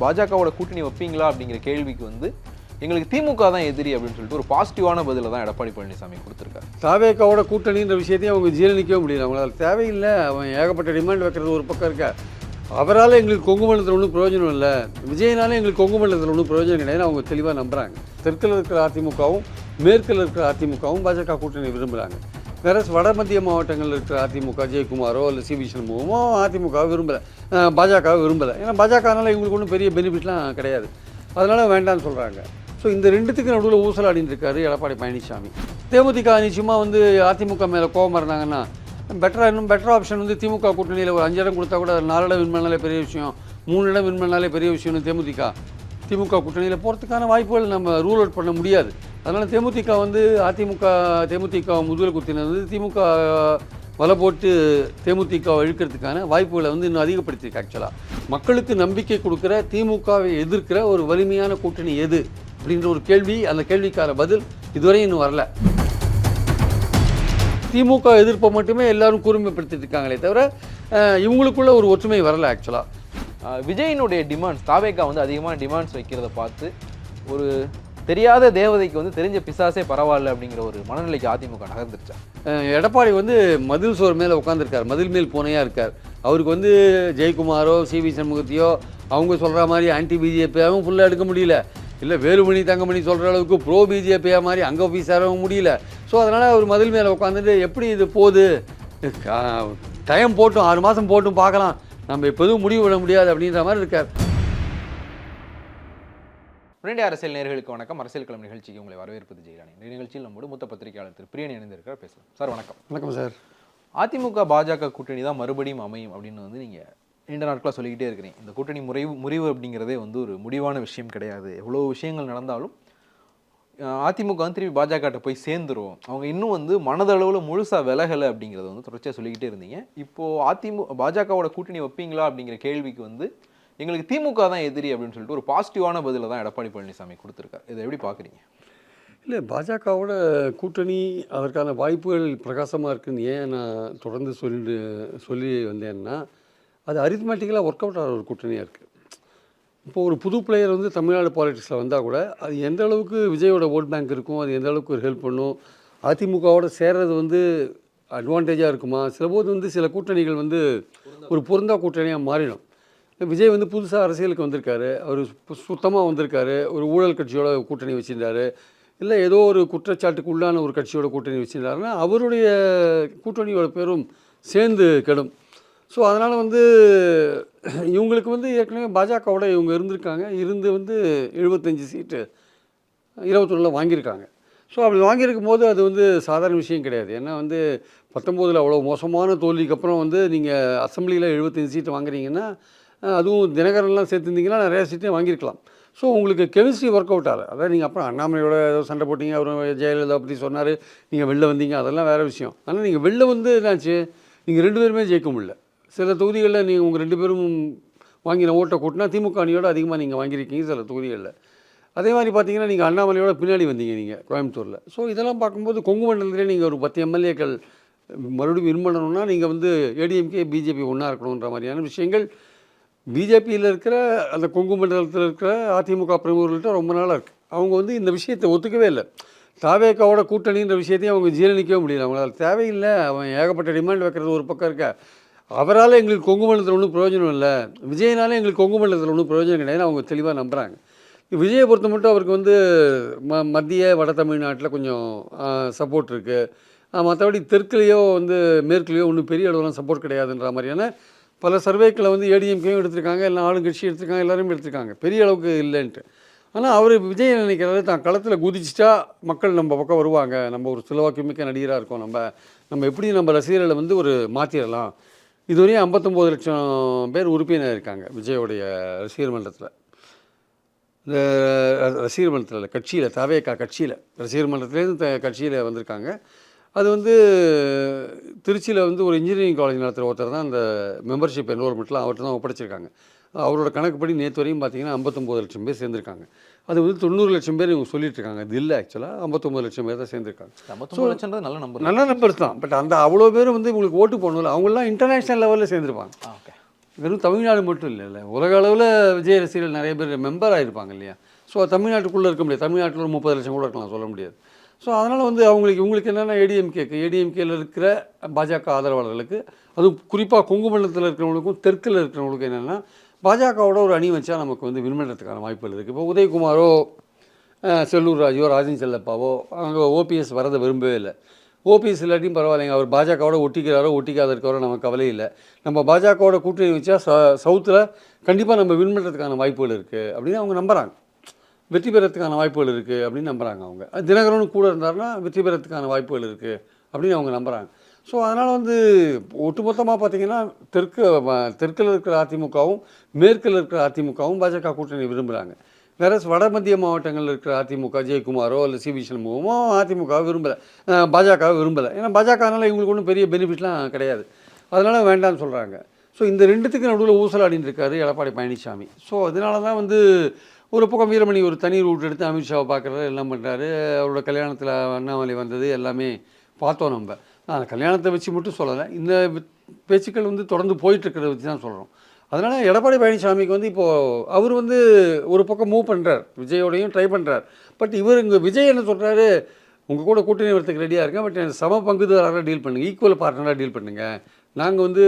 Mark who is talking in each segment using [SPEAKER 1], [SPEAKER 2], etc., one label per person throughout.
[SPEAKER 1] பாஜகவோட கூட்டணி வைப்பீங்களா அப்படிங்கிற கேள்விக்கு வந்து எங்களுக்கு திமுக தான் எதிரி அப்படின்னு சொல்லிட்டு ஒரு பாசிட்டிவான பதில தான் எடப்பாடி பழனிசாமி கொடுத்துருக்காரு.
[SPEAKER 2] தாவேக்காவோட கூட்டணின்ற விஷயத்தையும் அவங்க ஜீரணிக்கவே முடியல. அவங்களால தேவையில்லை. அவன் ஏகப்பட்ட டிமாண்ட் வைக்கிறது ஒரு பக்கம் இருக்க? அவரால் எங்களுக்கு கொங்கு மண்டலத்தில் ஒன்றும் பிரயோஜனம் இல்லை. விஜயனால எங்களுக்கு கொங்கு மண்டலத்தில் ஒன்றும் பிரயோஜனம் கிடையாது அவங்க தெளிவாக நம்புகிறாங்க தெற்கில் இருக்கிற அதிமுகவும் மேற்கில் இருக்கிற அதிமுகவும் பாஜக கூட்டணி விரும்புகிறாங்க வேற வட மத்திய மாவட்டங்களில் இருக்கிற அதிமுக ஜெயக்குமாரோ இல்லை சி. வி. சண்முகமோ அதிமுக விரும்பலை. பாஜக விரும்பலை. ஏன்னா பாஜகனால இவங்களுக்கு ஒன்றும் பெரிய பெனிஃபிட்லாம் கிடையாது. அதனால் வேண்டாம்னு சொல்கிறாங்க ஸோ இந்த ரெண்டுத்துக்கு நடுவில் ஊசலாடின்னு இருக்காரு எடப்பாடி பழனிசாமி தேமுதிக நிச்சயமாக வந்து அதிமுக மேலே கோபம் இருந்தாங்கன்னா பெட்டராக இன்னும் பெட்டர் ஆப்ஷன் வந்து திமுக கூட்டணியில் ஒரு அஞ்சு இடம் கொடுத்தா கூட நாலு இடம் வின் பண்ணாலே பெரிய விஷயம் மூணு இடம் வின் பண்ணாலே பெரிய விஷயம்னு தேமுதிக திமுக கூட்டணியில் போகிறதுக்கான வாய்ப்புகள் நம்ம ரூல் அவுட் பண்ண முடியாது. அதனால் தேமுதிக வந்து அதிமுக தேமுதிக முதுகில் குத்தினது வந்து திமுக வலை போட்டு தேமுதிக இழுக்கிறதுக்கான வாய்ப்புகளை வந்து இன்னும் அதிகப்படுத்தியிருக்கு ஆக்சுவலாக மக்களுக்கு நம்பிக்கை கொடுக்குற திமுகவை எதிர்க்கிற ஒரு வலிமையான கூட்டணி எது? அப்படின்ற ஒரு கேள்வி அந்த கேள்விக்கான பதில் இதுவரை இன்னும் வரல. திமுக எதிர்ப்பை மட்டுமே எல்லாரும் கூர்மைப்படுத்திட்டு இருக்காங்களே தவிர இவங்களுக்குள்ள ஒரு ஒற்றுமை வரல ஆக்சுவலாக
[SPEAKER 1] விஜயினுடைய டிமாண்ட்ஸ் தாவேக்கா வந்து அதிகமான டிமாண்ட்ஸ் வைக்கிறத பார்த்து ஒரு தெரியாத தேவதைக்கு வந்து தெரிஞ்ச பிசாசே பரவாயில்ல அப்படிங்கிற ஒரு மனநிலைக்கு அதிமுக நகர்ந்துருச்சா?
[SPEAKER 2] எடப்பாடி வந்து மதில் சோர் மேலே உட்காந்துருக்கார் மதில் மேல் போனையாக இருக்கார். அவருக்கு வந்து ஜெயக்குமாரோ சி வி சண்முகத்தையோ அவங்க சொல்கிற மாதிரி ஆன்டி பிஜேபியாகவும் ஃபுல்லாக எடுக்க முடியல. இல்லை வேலுமணி தங்கமணி சொல்கிற அளவுக்கு ப்ரோ பிஜேபியா மாதிரி அங்கே ஆஃபீஸாகவும் முடியல. ஸோ அதனால் அவர் மதில் மேலே உட்காந்துட்டு எப்படி இது போகுது? டைம் போட்டும் ஆறு மாதம் போட்டும் பார்க்கலாம். நம்ம எப்போதும் முடிவு விட முடியாது அப்படின்ற மாதிரி இருக்கார்.
[SPEAKER 1] உடனடி அரசியல் நேர்களுக்கு வணக்கம். அரசியல் கிளம்பு நிகழ்ச்சிக்கு உங்களை வரவேற்பது ஜெயராணி. இந்த நிகழ்ச்சியில் நம்மோடு மூத்த பத்திரிகையாளர் திரு பிரியன் இணைந்திருக்கார் பேசலாம். சார் வணக்கம்.
[SPEAKER 2] வணக்கம் சார்.
[SPEAKER 1] அதிமுக பாஜக கூட்டணி தான் மறுபடியும் அமையும் அப்படின்னு வந்து நீங்கள் நீண்ட நாட்களாக சொல்லிக்கிட்டே இருக்கிறீங்க. இந்த கூட்டணி முறைவு முறிவு அப்படிங்கிறதே வந்து ஒரு முடிவான விஷயம் கிடையாது. எவ்வளோ விஷயங்கள் நடந்தாலும் அதிமுக வந்து திருப்பி பாஜகட்ட போய் சேர்ந்துருவோம் அவங்க இன்னும் வந்து மனதளவில் முழுசாக விலகலை அப்படிங்கிறத வந்து தொடர்ச்சியாக சொல்லிக்கிட்டே இருந்தீங்க. இப்போது அதிமுக பாஜகவோட கூட்டணி வைப்பீங்களா அப்படிங்கிற கேள்விக்கு வந்து எங்களுக்கு திமுக தான் எதிரி அப்படின்னு சொல்லிட்டு ஒரு பாசிட்டிவான பதிலை தான் எடப்பாடி பழனிசாமி கொடுத்துருக்காரு. இதை எப்படி பார்க்குறீங்க
[SPEAKER 2] இல்லை பாஜகவோட கூட்டணி அதற்கான வாய்ப்புகள் பிரகாசமாக இருக்குன்னு ஏன் நான் தொடர்ந்து சொல்லி சொல்லி வந்தேன்னா அது அரித்மேட்டிக்கலாக ஒர்க் அவுட் ஆகிற ஒரு கூட்டணியாக இருக்குது இப்போ ஒரு புது பிளேயர் வந்து தமிழ்நாடு பாலிடிக்ஸில் வந்தால் கூட அது எந்த அளவுக்கு விஜயோட ஓட் பேங்க் இருக்கும் அது எந்த அளவுக்கு ஒரு ஹெல்ப் பண்ணும்? அதிமுகவோட சேர்றது வந்து அட்வான்டேஜாக இருக்குமா? சில போது வந்து சில கூட்டணிகள் வந்து ஒரு பொருந்தா கூட்டணியாக மாறிடும். விஜய் வந்து புதுசாக அரசியலுக்கு வந்திருக்காரு. அவர் சுத்தமாக வந்திருக்காரு. ஒரு ஊழல் கட்சியோட கூட்டணி வச்சுருந்தாரு. இல்லை ஏதோ ஒரு குற்றச்சாட்டுக்கு உள்ளான ஒரு கட்சியோட கூட்டணி வச்சுருந்தாருன்னா அவருடைய கூட்டணியோட பேரும் சேர்ந்து கெடும். ஸோ அதனால் வந்து இவங்களுக்கு வந்து ஏற்கனவே பாஜகவோட இவங்க இருந்திருக்காங்க. இருந்து வந்து எழுபத்தஞ்சி சீட்டு இருபத்தொன்னில் வாங்கியிருக்காங்க. ஸோ அப்படி வாங்கியிருக்கும் போது அது வந்து சாதாரண விஷயம் கிடையாது. ஏன்னா வந்து பத்தொம்போதில் அவ்வளோ மோசமான தோல்விக்கு அப்புறம் வந்து நீங்கள் அசம்பிளியில் எழுபத்தஞ்சு சீட்டு வாங்குறீங்கன்னா அதுவும் தினகரன்லாம் சேர்த்துருந்தீங்கன்னா நிறையா சீட்டே வாங்கியிருக்கலாம். ஸோ உங்களுக்கு கெமிஸ்ட்ரி ஒர்க் அவுட் ஆகலை. அதாவது நீங்கள் அப்புறம் அண்ணாமலையோட ஏதோ சண்டை போட்டீங்க அவர் ஜெயலலிதா பற்றி சொன்னார் நீங்கள் வெளில வந்தீங்க அதெல்லாம் வேறு விஷயம். ஆனால் நீங்கள் வெளில வந்து என்னாச்சு? நீங்கள் ரெண்டு பேருமே ஜெயிக்க முடியல. சில தொகுதிகளில் நீங்கள் உங்கள் ரெண்டு பேரும் வாங்கின ஓட்டை கூட்டினா திமுக அணியோட அதிகமாக நீங்கள் வாங்கியிருக்கீங்க சில தொகுதிகளில். அதே மாதிரி பார்த்தீங்கன்னா நீங்கள் அண்ணாமலையோட பின்னாடி வந்தீங்க நீங்கள் கோயம்புத்தூரில். ஸோ இதெல்லாம் பார்க்கும்போது கொங்கு மண்டலத்திலே நீங்கள் ஒரு பத்து எம்எல்ஏக்கள் மறுபடியும் வின் பண்ணணும்னா நீங்கள் வந்து ஏடிஎம்கே பிஜேபி ஒன்றா இருக்கணுன்ற மாதிரியான விஷயங்கள் பிஜேபியில் இருக்கிற அந்த கொங்கு மண்டலத்தில் இருக்கிற அதிமுக பிரமுகர்கள்ட்ட ரொம்ப நாளாக இருக்குது அவங்க வந்து இந்த விஷயத்தை ஒத்துக்கவே இல்லை. தாவேக்காவோட கூட்டணின்ற விஷயத்தையும் அவங்க ஜீரணிக்கவே முடியல. அவங்களால தேவையில்லை. அவன் ஏகப்பட்ட டிமாண்ட் வைக்கிறது ஒரு பக்கம் இருக்க? அவரால் எங்களுக்கு கொங்கு மண்டலத்தில் ஒன்றும் பிரயோஜனம் இல்லை. விஜயனாலே எங்களுக்கு கொங்கு மண்டலத்தில் ஒன்றும் பிரயோஜனம் கிடையாது. அவங்க தெளிவாக நம்புகிறாங்க விஜயை பொறுத்த மட்டும் அவருக்கு வந்து ம மத்திய வட தமிழ்நாட்டில் கொஞ்சம் சப்போர்ட் இருக்குது மற்றபடி தெற்குலேயோ வந்து மேற்குலேயோ ஒன்றும் பெரிய அளவுலாம் சப்போர்ட் கிடையாதுன்ற மாதிரியான பல சர்வேக்களை வந்து ஏடிஎம்கேயும் எடுத்திருக்காங்க. எல்லாம் ஆளுங்கட்சியும் எடுத்திருக்காங்க. எல்லோரும் எடுத்திருக்காங்க. பெரிய அளவுக்கு இல்லைன்ட்டு. ஆனால் அவர் விஜய் நினைக்கிறாரு தான் களத்தில் குதிச்சிட்டா மக்கள் நம்ம பக்கம் வருவாங்க. நம்ம ஒரு செல்வாக்குமிக்க நடிகராக இருக்கோம். நம்ம நம்ம எப்படி நம்ம ரசிகர்களை வந்து ஒரு மாற்றிடலாம் இதுவரையும் ஐம்பத்தொம்போது லட்சம் பேர் உறுப்பினர் இருக்காங்க விஜயோடைய ரசிகர் மன்றத்தில். இந்த ரசிகர் மன்றத்தில் இல்லை கட்சியில் தவேக்கா கட்சியில் ரசிகர் மன்றத்துலேருந்து த கட்சியில் வந்திருக்காங்க. அது வந்து திருச்சியில் வந்து ஒரு இன்ஜினியரிங் காலேஜ் நடத்துகிற ஒருத்தர் தான் அந்த மெம்பர்ஷிப் என்ரோல்மெண்ட்லாம் அவர்கிட்ட தான் ஒப்படைச்சிருக்காங்க. அவரோட கணக்குப்படி நேற்று வரையும் பார்த்தீங்கன்னா ஐம்பத்தொம்போது லட்சம் பேர் சேர்ந்துருக்காங்க. அது வந்து தொண்ணூறு லட்சம் பேர் இவங்க சொல்லிட்டு இருக்காங்க இது இல்லை ஆக்சுவலாக ஐம்பத்தொம்பது லட்சம் பேர் தான் சேர்ந்துருக்காங்க.
[SPEAKER 1] ஐம்பத்தொம்பது லட்சம்ன்றது நல்ல நம்பர்
[SPEAKER 2] நல்ல நம்பர்ஸ் தான். பட் அந்த அவ்வளோ பேர் வந்து உங்களுக்கு ஓட்டு போடணும்ல. அவங்களாம் இன்டர்நேஷ்னல் லெவலில் சேர்ந்துருப்பாங்க.
[SPEAKER 1] ஓகே
[SPEAKER 2] வெறும் தமிழ்நாடு மட்டும் இல்லைல்ல உலக அளவில் விஜய் ரசிகர்கள் நிறைய பேர் மெம்பர் ஆகிருப்பாங்க இல்லையா? ஸோ தமிழ்நாட்டுக்குள்ளே இருக்க முடியாது. தமிழ்நாட்டில் ஒரு முப்பது லட்சம் கூட இருக்கலாம் சொல்ல முடியாது. ஸோ அதனால் வந்து அவங்களுக்கு இவங்களுக்கு என்னென்னா ஏடிஎம்கேக்கு ஏடிஎம்கேல இருக்கிற பாஜக ஆதரவாளர்களுக்கு அதுவும் குறிப்பாக குங்குமண்டலத்தில் இருக்கிறவங்களுக்கும் தெற்கில் இருக்கிறவங்களுக்கும் என்னென்னா பாஜகவோட ஒரு அணி வச்சா நமக்கு வந்து வின் பண்ணுறதுக்கான வாய்ப்புகள் இருக்குது இப்போ உதயகுமாரோ செல்லூர் ராஜோ ராஜன் செல்லப்பாவோ அவங்க ஓபிஎஸ் வரதை விரும்பவே இல்லை. ஓபிஎஸ் இல்லாட்டியும் பரவாயில்லைங்க. அவர் பாஜகவோட ஒட்டிக்கிறாரோ ஒட்டிக்காத இருக்காரோ நமக்கு கவலை இல்லை. நம்ம பாஜகவோட கூட்டணி வச்சா ச சவுத்தில் கண்டிப்பாக நம்ம வின் பண்ணுறதுக்கான வாய்ப்புகள் இருக்குது அப்படின்னு அவங்க நம்புகிறாங்க வெற்றி பெறத்துக்கான வாய்ப்புகள் இருக்குது அப்படின்னு நம்புகிறாங்க அவங்க. தினகரனும் கூட இருந்தாருன்னா வெற்றி பெறத்துக்கான வாய்ப்புகள் இருக்குது அப்படின்னு அவங்க நம்புகிறாங்க ஸோ அதனால் வந்து ஒட்டுமொத்தமாக பார்த்தீங்கன்னா தெற்கு தெற்கில் இருக்கிற அதிமுகவும் மேற்கில் இருக்கிற அதிமுகவும் பாஜக கூட்டணி விரும்புகிறாங்க வேற வட மத்திய மாவட்டங்களில் இருக்கிற அதிமுக ஜெயக்குமாரோ இல்லை சி வி சண்முகமோ அதிமுக விரும்பலை. பாஜக விரும்பலை. ஏன்னா பாஜகனால இவங்களுக்கு ஒன்றும் பெரிய பெனிஃபிட்லாம் கிடையாது. அதனால் வேண்டாம்னு சொல்கிறாங்க ஸோ இந்த ரெண்டுத்துக்கு நடுவில் ஊசலாடின்னு இருக்காரு எடப்பாடி பழனிசாமி ஸோ அதனால தான் வந்து ஒரு பக்கம் வீரமணி ஒரு தனி ரூட் எடுத்து அமித்ஷாவை பார்க்குறாரு எல்லாம் பண்ணுறாரு அவரோட கல்யாணத்தில் அண்ணாமலை வந்தது எல்லாமே பார்த்தோம் நம்ம. நான் கல்யாணத்தை வச்சு மட்டும் சொல்லலை. இந்த பேச்சுக்கள் வந்து தொடர்ந்து போயிட்டுருக்கிறத வச்சு தான் சொல்கிறோம் அதனால் எடப்பாடி பழனிசாமிக்கு வந்து இப்போது அவர் வந்து ஒரு பக்கம் மூவ் பண்ணுறார் விஜயோடையும் ட்ரை பண்ணுறார் பட் இவர் இங்கே விஜய் என்ன சொல்கிறாரு உங்கள் கூட கூட்டணி வரத்துக்கு ரெடியாக இருக்கேன். பட் எனக்கு சம பங்குதாரராக டீல் பண்ணுங்கள் ஈக்குவல் பார்ட்னராக டீல் பண்ணுங்கள் நாங்கள் வந்து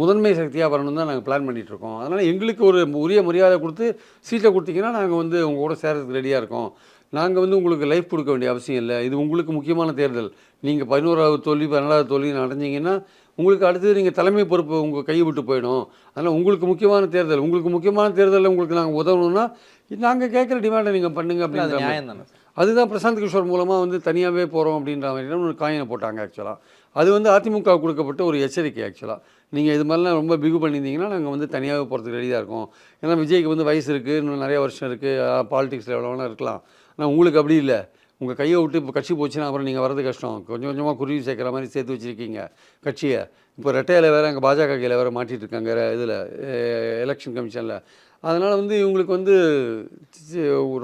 [SPEAKER 2] முதன்மை சக்தியாக வரணும்னு தான் நாங்கள் பிளான் பண்ணிகிட்ருக்கோம் அதனால் எங்களுக்கு ஒரு உரிய மரியாதை கொடுத்து சீட்டை கொடுத்தீங்கன்னா நாங்கள் வந்து உங்கள் கூட சேரத்துக்கு ரெடியாக இருக்கோம். நாங்கள் வந்து உங்களுக்கு லைஃப் கொடுக்க வேண்டிய அவசியம் இல்லை. இது உங்களுக்கு முக்கியமான தேர்தல். நீங்கள் பதினோராவது தோல்வி பன்னெண்டாவது தோல்வி அடைஞ்சிங்கன்னா உங்களுக்கு அடுத்தது நீங்கள் தலைமை பொறுப்பு உங்கள் கையை விட்டு போயிடும். அதனால் உங்களுக்கு முக்கியமான தேர்தல். உங்களுக்கு முக்கியமான தேர்தலில் உங்களுக்கு நாங்கள் உதவணும்னா நாங்கள் கேட்குற டிமாண்டை நீங்கள் பண்ணுங்க அப்படின்ற.
[SPEAKER 1] நியாயம் தானே
[SPEAKER 2] அதுதான் பிரசாந்த் கிஷோர் மூலமாக வந்து தனியாகவே போகிறோம் அப்படின்ற மாதிரி ஒரு காயினை போட்டாங்க ஆக்சுவலாக அது வந்து அதிமுக கொடுக்கப்பட்ட ஒரு எச்சரிக்கை ஆக்சுவலாக நீங்கள் இது மாதிரிலாம் ரொம்ப பிகு பண்ணியிருந்தீங்கன்னா நாங்கள் வந்து தனியாகவே போகிறதுக்கு ரெடியாக இருக்கோம். ஏன்னா விஜய்க்கு வந்து வயசு இருக்குது இன்னும் நிறைய வருஷம் இருக்குது பாலிடிக்ஸில் எவ்வளோ வேணா இருக்கலாம். ஆனால் உங்களுக்கு அப்படி இல்லை. உங்கள் கையை விட்டு இப்போ கட்சி போச்சுன்னா அப்புறம் நீங்கள் வரது கஷ்டம். கொஞ்சம் கொஞ்சமாக குருவி சேர்க்குற மாதிரி சேர்த்து வச்சுருக்கீங்க கட்சியை. இப்போ ரெட்டையில் வேறு அங்கே பாஜக கையில் வேறு மாட்டிகிட்டு இருக்காங்க இதில் எலெக்ஷன் கமிஷனில் அதனால் வந்து இவங்களுக்கு வந்து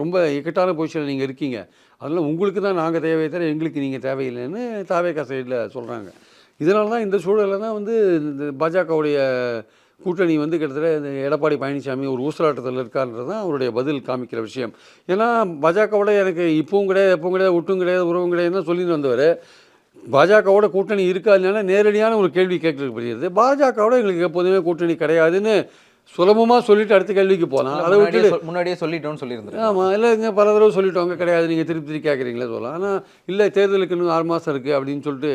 [SPEAKER 2] ரொம்ப இக்கட்டான பொசிஷனில் நீங்கள் இருக்கீங்க. அதனால் உங்களுக்கு தான் நாங்கள் தேவையை தர எங்களுக்கு நீங்கள் தேவையில்லைன்னு தாவேக்கா சைடில் சொல்கிறாங்க இதனால தான் இந்த சூழலில் தான் வந்து இந்த பாஜகவுடைய கூட்டணி வந்து கிட்டத்தட்ட எடப்பாடி பழனிசாமி ஒரு ஊசலாட்டத்தில் இருக்கான்றது தான் அவருடைய பதில் காமிக்கிற விஷயம். ஏன்னா பாஜகவோட எனக்கு இப்பவும் கிடையாது எப்பவும் கிடையாது ஒட்டும் கிடையாது உறவும் கிடையாதுன்னு தான் சொல்லிட்டு வந்தவர். பாஜகவோட கூட்டணி இருக்கா இல்லைன்னா நேரடியான ஒரு கேள்வி கேட்கப்படுகிறது பாஜகவோட எங்களுக்கு எப்போதுமே கூட்டணி கிடையாதுன்னு சுலபமாக சொல்லிட்டு அடுத்த கேள்விக்கு போகலாம் அதை
[SPEAKER 1] சொல்- முன்னாடியே சொல்லிட்டோம்னு சொல்லியிருந்தேன்
[SPEAKER 2] ஆமாம் இல்லைங்க பல தடவை சொல்லிட்டோங்க கிடையாது நீங்கள் திருப்பி திருப்பி கேட்குறீங்களே சொல்லலாம். ஆனால் இல்லை தேர்தலுக்கு இன்னும் ஆறு மாதம் இருக்குது அப்படின்னு சொல்லிட்டு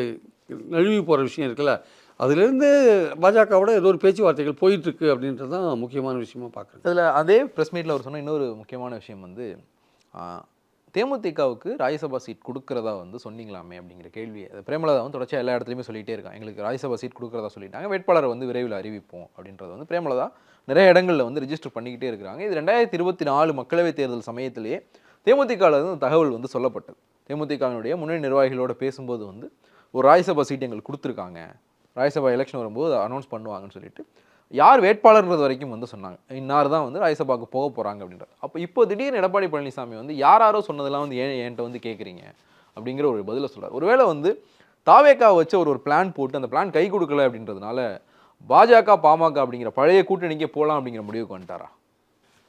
[SPEAKER 2] நழுவி போகிற விஷயம் இருக்குல்ல. அதுலேருந்து பாஜகவோட ஏதோ ஒரு பேச்சுவார்த்தைகள் போயிட்டுருக்கு அப்படின்றது தான் முக்கியமான விஷயமா பார்க்குறேன்.
[SPEAKER 1] அதில் அதே ப்ரெஸ் மீட்டில் அவர் சொன்ன இன்னொரு முக்கியமான விஷயம் வந்து தேமுதிகவுக்கு ராஜ்யசபா சீட் கொடுக்குறதா வந்து சொன்னீங்களாமே அப்படிங்கிற கேள்வி அது பிரேமலதா வந்து தொடர்ச்சியாக எல்லா இடத்துலையுமே சொல்லிகிட்டே இருக்காங்க. எங்களுக்கு ராஜ்யசபா சீட் கொடுக்குறதா சொல்லிட்டாங்க. வேட்பாளரை வந்து விரைவில் அறிவிப்போம் அப்படின்றது வந்து பிரேமலதா நிறைய இடங்களில் வந்து ரிஜிஸ்டர் பண்ணிக்கிட்டே இருக்கிறாங்க. இது ரெண்டாயிரத்தி இருபத்தி நாலு மக்களவைத் தேர்தல் சமயத்திலேயே தேமுதிகவில் வந்து தகவல் வந்து சொல்லப்பட்டது. தேமுதிகவினுடைய முன்னணி நிர்வாகிகளோட பேசும்போது வந்து ஒரு ராஜ்யசபா சீட் எங்களுக்கு கொடுத்துருக்காங்க. ராஜ்யசபா எலெக்ஷன் வரும்போது அனௌன்ஸ் பண்ணுவாங்கன்னு சொல்லிட்டு யார் வேட்பாளர்ன்றது வரைக்கும் வந்து சொன்னாங்க. இன்னார் தான் வந்து ராஜ்யசபாவுக்கு போக போகிறாங்க அப்படின்றது அப்போ இப்போ திடீர்னு எடப்பாடி பழனிசாமி வந்து யாராரோ சொன்னதெல்லாம் வந்து ஏன் என்கிட்ட வந்து கேட்குறீங்க அப்படிங்கிற ஒரு பதிலை சொல்கிறார் ஒருவேளை வந்து தாவேக்கா வச்சு ஒரு ஒரு பிளான் போட்டு அந்த பிளான் கை கொடுக்கல அப்படின்றதுனால பாஜக பாமக அப்படிங்கிற பழைய கூட்டணிக்கே போகலாம் அப்படிங்கிற முடிவுக்கு வந்துட்டாரா?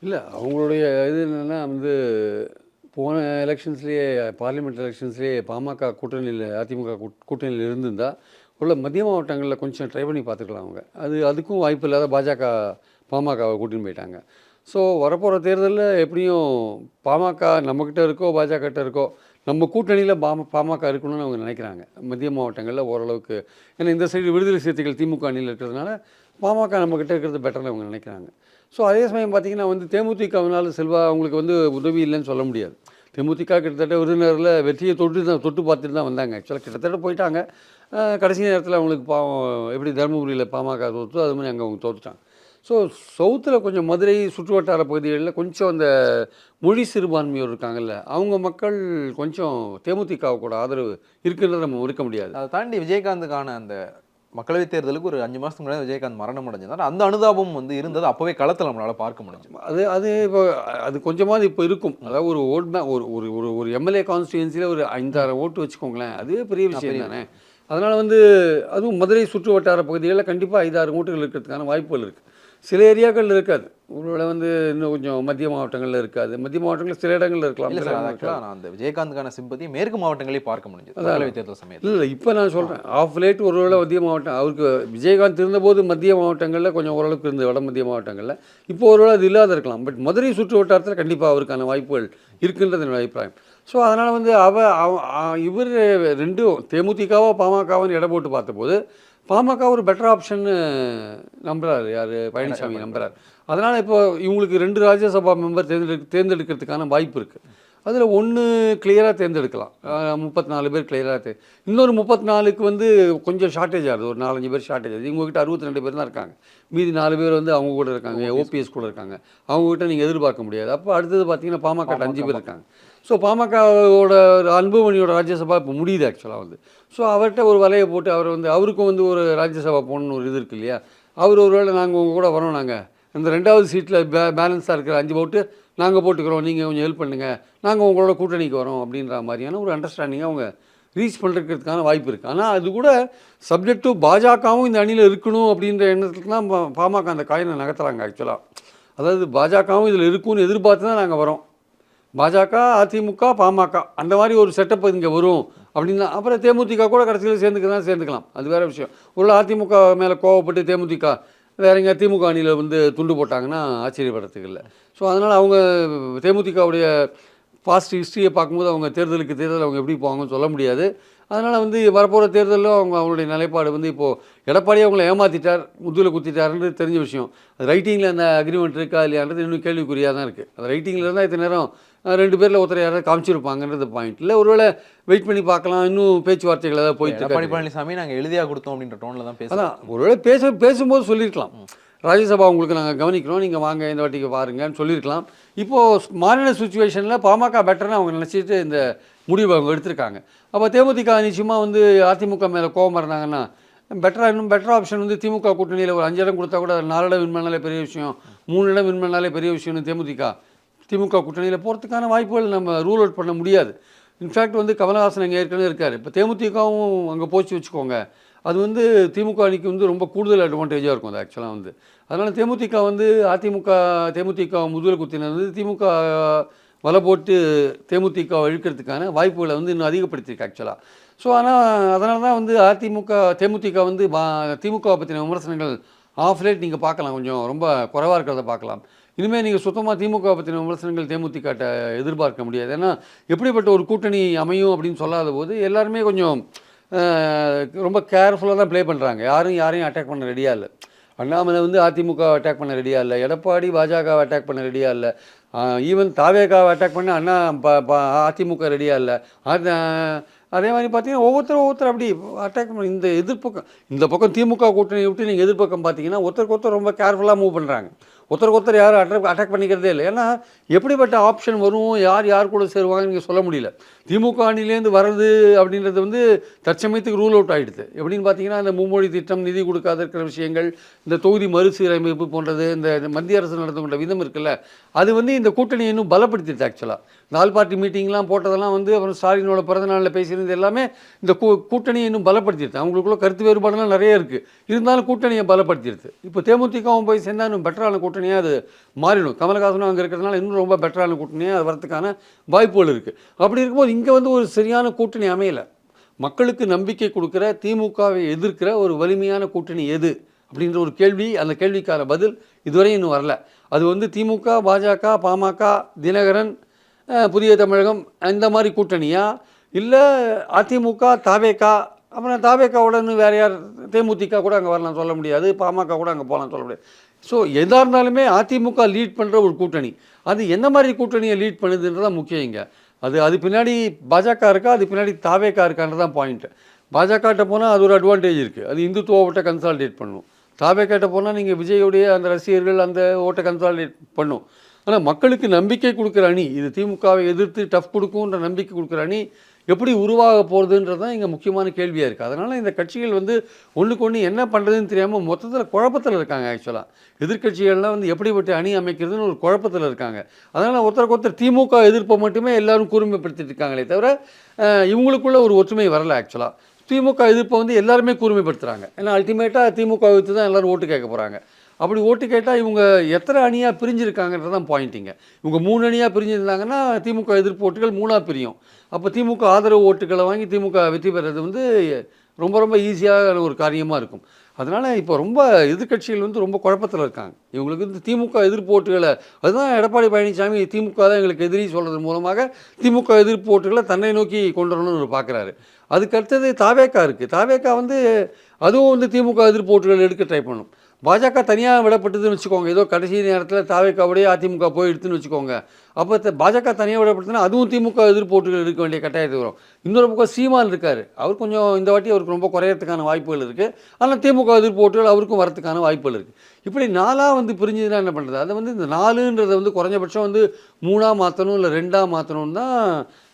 [SPEAKER 2] இல்லை அவங்களுடைய இது என்னென்னா வந்து போன எலெக்ஷன்ஸ்லேயே பார்லிமெண்ட் எலெக்ஷன்ஸ்லேயே பாமக கூட்டணியில் அதிமுக கூட்டணியில் இருந்திருந்தால் உள்ள மத்திய மாவட்டங்களில் கொஞ்சம் ட்ரை பண்ணி பார்த்துக்கலாம் அவங்க. அது அதுக்கும் வாய்ப்பு இல்லாத பாஜக பாமகவை கூட்டின்னு போயிட்டாங்க. ஸோ வரப்போகிற தேர்தலில் எப்படியும் பாமக நம்மக்கிட்ட இருக்கோ பாஜக கிட்ட இருக்கோ நம்ம கூட்டணியில் பாம பாமக இருக்கணும்னு அவங்க நினைக்கிறாங்க. மத்திய மாவட்டங்களில் ஓரளவுக்கு ஏன்னா இந்த சைடு விடுதலை சிறுத்தைகள் திமுக அணியில் இருக்கிறதுனால பாமக நம்மக்கிட்ட இருக்கிறது பெட்டர்னு அவங்க நினைக்கிறாங்க. ஸோ அதே சமயம் பார்த்தீங்கன்னா வந்து தேமுதிகவினால செல்வா அவங்களுக்கு வந்து உதவி இல்லைன்னு சொல்ல முடியாது. தேமுதிக கிட்டத்தட்ட விருந்தினரில் வெற்றியை தொட்டு தான் தொட்டு பார்த்துட்டு தான் வந்தாங்க. ஆக்சுவலாக கிட்டத்தட்ட போயிட்டாங்க. கடைசி நேரத்தில் அவங்களுக்கு பாவம் எப்படி தருமபுரியில் பாமக தோற்று அது மாதிரி அங்கே அவங்க தோற்றுட்டாங்க ஸோ சவுத்தில் கொஞ்சம் மதுரை சுற்றுவட்டார பகுதிகளில் கொஞ்சம் அந்த மொழி சிறுபான்மையோர் இருக்காங்கல்ல அவங்க மக்கள் கொஞ்சம் தேமுதிக கூட ஆதரவு இருக்குன்றத நம்ம இருக்க முடியாது.
[SPEAKER 1] அதை தாண்டி விஜயகாந்துக்கான அந்த மக்களவைத் தேர்தலுக்கு ஒரு அஞ்சு மாதத்துக்கு முன்னாடி விஜயகாந்த் மரணம் அடைஞ்சிருந்தார். அந்த அனுதாபம் வந்து இருந்தது அப்போவே களத்தில் நம்மளால பார்க்க முடிஞ்சு
[SPEAKER 2] அது அது இப்போ அது கொஞ்சமாவது இப்போ இருக்கும். அதாவது ஒரு ஓட் ஒரு ஒரு ஒரு ஒரு எம்எல்ஏ கான்ஸ்டியூன்சியில் ஒரு ஐந்தாயிரம் ஓட்டு வச்சுக்கோங்களேன் அதுவே பெரிய விஷயம் தானே? அதனால் வந்து அதுவும் மதுரை சுற்று வட்டார பகுதிகளில் கண்டிப்பாக ஐதாறு மூட்டைகள் இருக்கிறதுக்கான வாய்ப்புகள் இருக்குது சில ஏரியாக்கள் இருக்காது. ஒருவேளை வந்து இன்னும் கொஞ்சம் மத்திய மாவட்டங்களில் இருக்காது. மத்திய மாவட்டங்களில் சில இடங்கள்ல இருக்கலாம்.
[SPEAKER 1] இல்ல ஆக்சுவலாக நான் அந்த விஜயகாந்துக்கான சிம்பத்தி மேற்கு மாவட்டங்களே பார்க்க முடிஞ்சது. மக்களவைத் தேர்தல் சமயத்தில்.
[SPEAKER 2] இல்லை இப்போ நான் சொல்கிறேன் ஆஃப் லேட் ஒருவேளை மத்திய மாவட்டம் அவருக்கு விஜயகாந்த் இருந்தபோது மத்திய மாவட்டங்களில் கொஞ்சம் ஓரளவுக்கு இருந்தது வட மத்திய மாவட்டங்களில். இப்போ ஒருவேளை அது இல்லாத இருக்கலாம். பட் மதுரை சுற்று வட்டாரத்தில் கண்டிப்பாக அவருக்கான வாய்ப்புகள் இருக்குன்றது என்னோட அபிப்பிராயம். ஸோ அதனால் வந்து அவ இவர் ரெண்டும் தேமுதிகவோ பாமகவோன்னு இடம் போட்டு பார்த்தபோது பாமக ஒரு பெட்டர் ஆப்ஷன் நம்புறாரு யார்? பழனிசாமி நம்புறாரு. அதனால் இப்போ இவங்களுக்கு ரெண்டு ராஜ்யசபா மெம்பர் தேர்ந்தெடு தேர்ந்தெடுக்கிறதுக்கான வாய்ப்பு இருக்குது அதில் ஒன்று கிளியராக தேர்ந்தெடுக்கலாம். முப்பத்தி நாலு பேர் கிளியராக தே இன்னொரு முப்பத்தி நாலுக்கு வந்து கொஞ்சம் ஷார்ட்டேஜ் ஆகுது. ஒரு நாலஞ்சு பேர் ஷார்ட்டேஜ் ஆகுது. இவங்ககிட்ட அறுபத்தி ரெண்டு பேர் தான் இருக்காங்க. மீதி நாலு பேர் வந்து அவங்க கூட இருக்காங்க. ஓபிஎஸ். கூட இருக்காங்க. அவங்ககிட்ட நீங்கள் எதிர்பார்க்க முடியாது. அப்போ அடுத்தது பார்த்தீங்கன்னா பாமக அஞ்சு பேர் இருக்காங்க. ஸோ பாமகவோட அன்புமணியோட ராஜ்யசபா இப்போ முடியுது ஆக்சுவலாக வந்து. ஸோ அவர்கிட்ட ஒரு வலையை போட்டு அவர் வந்து அவருக்கும் வந்து ஒரு ராஜ்யசபா போகணுன்னு ஒரு இது இருக்கு இல்லையா? அவர் ஒருவேளை நாங்கள் உங்கள் கூட வரோம் நாங்கள் இந்த ரெண்டாவது சீட்டில் பே பேலன்ஸாக இருக்கிற அஞ்சு போட்டு நாங்கள் போட்டுக்கிறோம். நீங்கள் கொஞ்சம் ஹெல்ப் பண்ணுங்கள் நாங்கள் உங்களோட கூட்டணிக்கு வரோம் அப்படின்ற மாதிரியான ஒரு அண்டர்ஸ்டாண்டிங்கை அவங்க ரீச் பண்ணுறதுக்கான வாய்ப்பு இருக்குது ஆனால் அது கூட சப்ஜெக்ட் டு பாஜகவும் இந்த அணியில் இருக்கணும் அப்படின்ற எண்ணத்துக்கு தான் பா- பாமக அந்த காயினை நகர்த்துறாங்க ஆக்சுவலாக அதாவது பாஜகவும் இதில் இருக்கும்னு எதிர்பார்த்து தான் நாங்கள் வரோம். பாஜக அதிமுக பாமக அந்த மாதிரி ஒரு செட்டப் இங்கே வரும். அப்படின்னா அப்புறம் தேமுதிக கூட கடைசியில் சேர்ந்துக்கதான் சேர்ந்துக்கலாம். அது வேற விஷயம். உள்ள அதிமுக மேலே கோவப்பட்டு தேமுதிக வேற எங்கே திமுக அணியில் வந்து துண்டு போட்டாங்கன்னா ஆச்சரியப்படுறதுக்கு இல்லை. ஸோ அதனால் அவங்க தேமுதிகவுடைய பாஸ்ட் ஹிஸ்ட்ரியை பார்க்கும்போது அவங்க தேர்தலுக்கு தேர்தல் அவங்க எப்படி போவாங்கன்னு சொல்ல முடியாது. அதனால் வந்து வரப்போகிற தேர்தலில் அவங்க அவங்களுடைய நிலைப்பாடு வந்து இப்போது எடப்பாடியை அவங்கள ஏமாற்றிட்டார் முதுகில் குத்திட்டாருன்றது தெரிஞ்ச விஷயம். அது ரைட்டிங்கில் அந்த அக்ரிமெண்ட் இருக்கா இல்லையான்றது இன்னும் கேள்விக்குறியாக தான் இருக்குது அது ரைட்டிங்கில் இருந்தால் இத்தனை நேரம் ரெண்டு பேரில் ஒருத்தர் யாராவது காமிச்சிருப்பாங்கன்றது பாயிண்ட் இல்லை ஒருவேளை வெயிட் பண்ணி பார்க்கலாம் இன்னும் பேச்சுவார்த்தைகள் ஏதாவது போயிட்டு
[SPEAKER 1] எடப்பாடி. பழனிசாமி நாங்க எழுதியா கொடுத்தோம் அப்படின்ற டோன்ல தான்
[SPEAKER 2] அதான் ஒருவேளை பேச பேசும்போது சொல்லியிருக்கலாம் ராஜ்யசபா உங்களுக்கு நாங்கள் கவனிக்கிறோம் நீங்கள் வாங்க இந்த வாட்டிக்கு பாருங்கன்னு சொல்லியிருக்கலாம் இப்போது மாநில சுச்சுவேஷனில் பாமக பெட்டர்னு அவங்க நினச்சிட்டு இந்த முடிவை அவங்க எடுத்திருக்காங்க. அப்போ தேமுதிக நிச்சயமாக வந்து அதிமுக மேலே கோபம் இருந்தாங்கன்னா பெட்டராக இன்னும் பெட்டர் ஆப்ஷன் வந்து திமுக கூட்டணியில் ஒரு அஞ்சு இடம் கொடுத்தா கூட நாலு இடம் வின் பண்ணாலே பெரிய விஷயம் மூணு இடம் வின் பண்ணாலே பெரிய விஷயம்னு தேமுதிக திமுக கூட்டணியில் போகிறதுக்கான வாய்ப்புகள் நம்ம ரூல் அவுட் பண்ண முடியாது. இன்ஃபேக்ட் வந்து கமலஹாசன் அங்கே ஏற்கனவே இருக்கார். இப்போ தேமுதிகவும் அங்கே போச்சு வச்சுக்கோங்க. அது வந்து திமுக அணிக்கு வந்து ரொம்ப கூடுதல் அட்வான்டேஜாக இருக்கும் அது ஆக்சுவலாக வந்து. அதனால் தேமுதிக வந்து அதிமுக தேமுதிக முதுகில் குத்தினர் வந்து திமுக வலை போட்டு தேமுதிக இழுக்கிறதுக்கான வாய்ப்புகளை வந்து இன்னும் அதிகப்படுத்தியிருக்கு ஆக்சுவலாக ஸோ ஆனால் அதனால தான் வந்து அதிமுக தேமுதிக வந்து பா திமுக பற்றின விமர்சனங்கள் ஆஃப் லேட் நீங்கள் பார்க்கலாம். கொஞ்சம் ரொம்ப குறைவாக இருக்கிறத பார்க்கலாம். இனிமேல் நீங்கள் சுத்தமாக திமுக பற்றின விமர்சனங்கள் தேமுதிகாட்ட எதிர்பார்க்க முடியாது. ஏன்னா எப்படிப்பட்ட ஒரு கூட்டணி அமையும் அப்படின்னு சொல்லாத போது எல்லாருமே கொஞ்சம் ரொம்ப கேர்ஃபுல்லாக தான் ப்ளே பண்ணுறாங்க யாரும் யாரையும் அட்டாக் பண்ண ரெடியாக இல்லை. அண்ணாமலை வந்து அதிமுக அட்டாக் பண்ண ரெடியாக இல்லை. எடப்பாடி பாஜகவை அட்டாக் பண்ண ரெடியாக இல்லை. ஈவன் தாவேகாவை அட்டாக் பண்ண அண்ணா ப ப- அதிமுக ரெடியாக இல்லை. அது அதே மாதிரி பார்த்தீங்கன்னா ஒவ்வொருத்தரும் ஒவ்வொருத்தர் அப்படி அட்டாக் பண்ண இந்த எதிர்ப்பக்கம் இந்த பக்கம் திமுக கூட்டணி விட்டு நீங்கள் எதிர்ப்பக்கம் பார்த்தீங்கன்னா ஒருத்தருக்கு ஒருத்தர் ரொம்ப கேர்ஃபுல்லாக மூவ் பண்ணுறாங்க ஒருத்தருக்கு ஒருத்தர் யாரும் அட்ராக் அட்டாக் பண்ணிக்கிறதே இல்லை. ஏன்னா எப்படிப்பட்ட ஆப்ஷன் வரும் யார் யார் கூட சேருவாங்கன்னு நீங்கள் சொல்ல முடியல. திமுக அணிலேருந்து வர்றது அப்படின்றது வந்து தற்சமயத்துக்கு ரூல் அவுட் ஆகிடுது எப்படின்னு பார்த்தீங்கன்னா இந்த மும்மொழி திட்டம் நிதி கொடுக்காத இருக்கிற விஷயங்கள் இந்த தொகுதி மறுசீரமைப்பு போன்றது இந்த இந்த மத்திய அரசு நடந்து கொண்ட விதம் இருக்குல்ல அது வந்து இந்த கூட்டணியை இன்னும் பலப்படுத்திடுது ஆக்சுவலாக நால் பார்ட்டி மீட்டிங்லாம் போட்டதெல்லாம் வந்து அப்புறம் ஸ்டாலினோட பிறந்த நாளில் பேசியிருந்தது எல்லாமே இந்த கூ கூட்டணியை இன்னும் பலப்படுத்திடுது. அவங்களுக்குள்ள கருத்து வேறுபாடுலாம் நிறைய இருக்குது இருந்தாலும் கூட்டணியை பலப்படுத்திடுது. இப்போ தேமுதிகவும் போய் சேர்ந்தா இன்னும் பெட்டரான கூட்டணியாக அது மாறிடும். கமலஹாசனும் அங்கே இருக்கிறதுனால இன்னும் ரொம்ப பெட்டரான கூட்டணியாக அது வரதுக்கான வாய்ப்புகள் இருக்குது அப்படி இருக்கும்போது இங்கே வந்து ஒரு சரியான கூட்டணி அமையலை. மக்களுக்கு நம்பிக்கை கொடுக்குற திமுகவை எதிர்க்கிற ஒரு வலிமையான கூட்டணி எது? அப்படின்ற ஒரு கேள்வி அந்த கேள்விக்கான பதில் இதுவரை இன்னும் வரல. அது வந்து திமுக பாஜக பாமக தினகரன் புதிய தமிழகம் இந்த மாதிரி கூட்டணியா? இல்லை அதிமுக தாவேக்கா? அப்புறம் தாவேக்காவோட வேறு யார் தேமுதிக கூட அங்கே வரலாம் சொல்ல முடியாது பாமக கூட அங்கே போகலாம் சொல்ல முடியாது. ஸோ எதாக இருந்தாலுமே அதிமுக லீட் பண்ணுற ஒரு கூட்டணி. அது எந்த மாதிரி கூட்டணியை லீட் பண்ணுதுன்றதான் முக்கியம் இங்கே. அது அது பின்னாடி பாஜக இருக்கா அது பின்னாடி தாவேக்கா இருக்கான்றதான் பாயிண்ட்டு பாயிண்ட் பாஜகட்ட போனால் அது ஒரு அட்வான்டேஜ் இருக்குது அது இந்துத்துவோட்ட கன்சாலிடேட் பண்ணும். தாவேக்காட்ட போனால் நீங்கள் விஜயோடைய அந்த ரசிகர்கள் அந்த ஓட்டை கன்சாலிடேட் பண்ணும். ஆனால் மக்களுக்கு நம்பிக்கை கொடுக்குற அணி இது திமுகவை எதிர்த்து டஃப் கொடுக்குன்ற நம்பிக்கை கொடுக்குற அணி எப்படி உருவாக போகிறதுன்றது தான் இங்கே முக்கியமான கேள்வியாக இருக்குது அதனால் இந்த கட்சிகள் வந்து ஒன்றுக்கு ஒன்று என்ன பண்ணுறதுன்னு தெரியாமல் மொத்தத்தில் குழப்பத்தில் இருக்காங்க ஆக்சுவலாக எதிர்க்கட்சிகள்லாம் வந்து எப்படிப்பட்ட அணி அமைக்கிறதுன்னு ஒரு குழப்பத்தில் இருக்காங்க. அதனால் ஒருத்தருக்கு ஒருத்தர் திமுக எதிர்ப்பை மட்டுமே எல்லாரும் கூர்மைப்படுத்திட்டு இருக்காங்களே தவிர இவங்களுக்குள்ள ஒரு ஒற்றுமை வரலை ஆக்சுவலாக திமுக எதிர்ப்பை வந்து எல்லாருமே கூர்மைப்படுத்துகிறாங்க ஏன்னா அல்டிமேட்டாக திமுக வைத்து தான் எல்லாரும் ஓட்டு கேட்க போகிறாங்க அப்படி ஓட்டு கேட்டால் இவங்க எத்தனை அணியாக பிரிஞ்சிருக்காங்கன்றது தான் பாயிண்ட்டிங்க இவங்க மூணு அணியாக பிரிஞ்சிருந்தாங்கன்னா திமுக எதிர்ப்பு ஓட்டுகள் மூணாக பிரியும். அப்போ திமுக ஆதரவு ஓட்டுகளை வாங்கி திமுக வெற்றி பெறது வந்து ரொம்ப ரொம்ப ஈஸியான ஒரு காரியமாக இருக்கும். அதனால் இப்போ ரொம்ப எதிர்க்கட்சிகள் வந்து ரொம்ப குழப்பத்தில் இருக்காங்க. இவங்களுக்கு வந்து திமுக எதிர்ப்பு ஓட்டுகளை அதுதான் எடப்பாடி பழனிசாமி திமுக தான் எங்களுக்கு எதிரி சொல்கிறது மூலமாக திமுக எதிர்ப்பு ஓட்டுகளை தன்னை நோக்கி கொண்டு வரணும்னு பார்க்குறாரு அதுக்கு அடுத்தது தாவேக்கா இருக்குது தாவேக்கா வந்து அதுவும் வந்து திமுக எதிர்ப்பு ஓட்டுகள் எடுக்க ட்ரை பண்ணும். பாஜக தனியாக விடப்பட்டதுன்னு வச்சுக்கோங்க. ஏதோ கடைசி நேரத்தில் தாவேக்காவுடைய அதிமுக போய் எடுத்துன்னு வச்சுக்கோங்க. அப்போ பாஜக தனியாக விடப்பட்டதுன்னா அதுவும் திமுக எதிர்ப்பு இருக்க வேண்டிய கட்டாயத்துக்கு வரும். இன்னொரு பக்கம் சீமான் இருக்கார். அவர் கொஞ்சம் இந்த வாட்டி அவருக்கு ரொம்ப குறையறதுக்கான வாய்ப்புகள் இருக்குது ஆனால் திமுக எதிர்ப்பு அவருக்கும் வரத்துக்கான வாய்ப்புகள் இருக்குது இப்படி நாலாக வந்து பிரிஞ்சதுன்னா என்ன பண்ணுறது அதை வந்து இந்த நாலுன்றதை வந்து குறைஞ்சபட்சம் வந்து மூணாக மாற்றணும் இல்லை ரெண்டாக மாற்றணும் தான்